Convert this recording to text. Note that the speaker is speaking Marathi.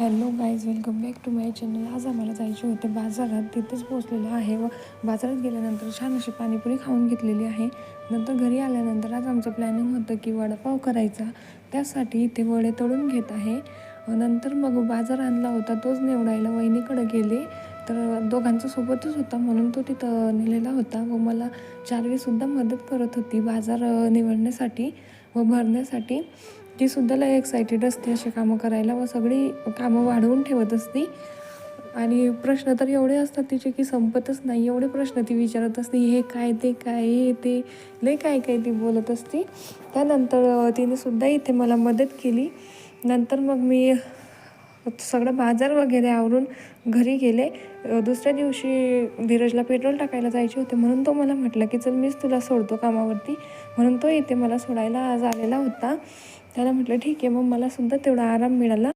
Hello guys welcome back to my channel. आज आम्हाला जायचे होते बाजारात. तिथेच पोहोचलेलो आहे व बाजारात गेल्यानंतर छान अशी पाणीपुरी खाऊन घेतलेली आहे. नंतर घरी आल्यानंतर आज आमचं प्लॅनिंग होतं की वडापाव करायचा. त्यासाठी इथे वडे तळून घेत आहे. नंतर मग बाजार आणला होता तोच निवडायला वहिनीकडे गेले. तर दोघांचा सोबतच होता म्हणून तो तिथं नेलेला होता व मला चारवीसुद्धा मदत करत होती बाजार निवडण्यासाठी व भरण्यासाठी. ती सुद्धा लय एक्सायटेड असते असे कामं करायला. व सगळी कामं वाढवून ठेवत असते. आणि प्रश्न तर एवढे असतात तिचे की संपतच नाही. एवढे प्रश्न ती विचारत असते हे काय ते काय? हे ते? लय काय काय ती बोलत असते. त्यानंतर तिने सुद्धा इथे मला मदत केली. नंतर मग मी सगळं बाजार वगैरे आवरून घरी गेले. दुसऱ्या दिवशी धीरजला पेट्रोल टाकायला जायचे होते. म्हणून तो मला म्हटलं की चल मीच तुला सोडतो कामावरती. म्हणून तो इथे मला सोडायला आज आलेला होता. त्याला म्हटलं ठीक आहे मग मला सुद्धा तेवढा आराम मिळाला.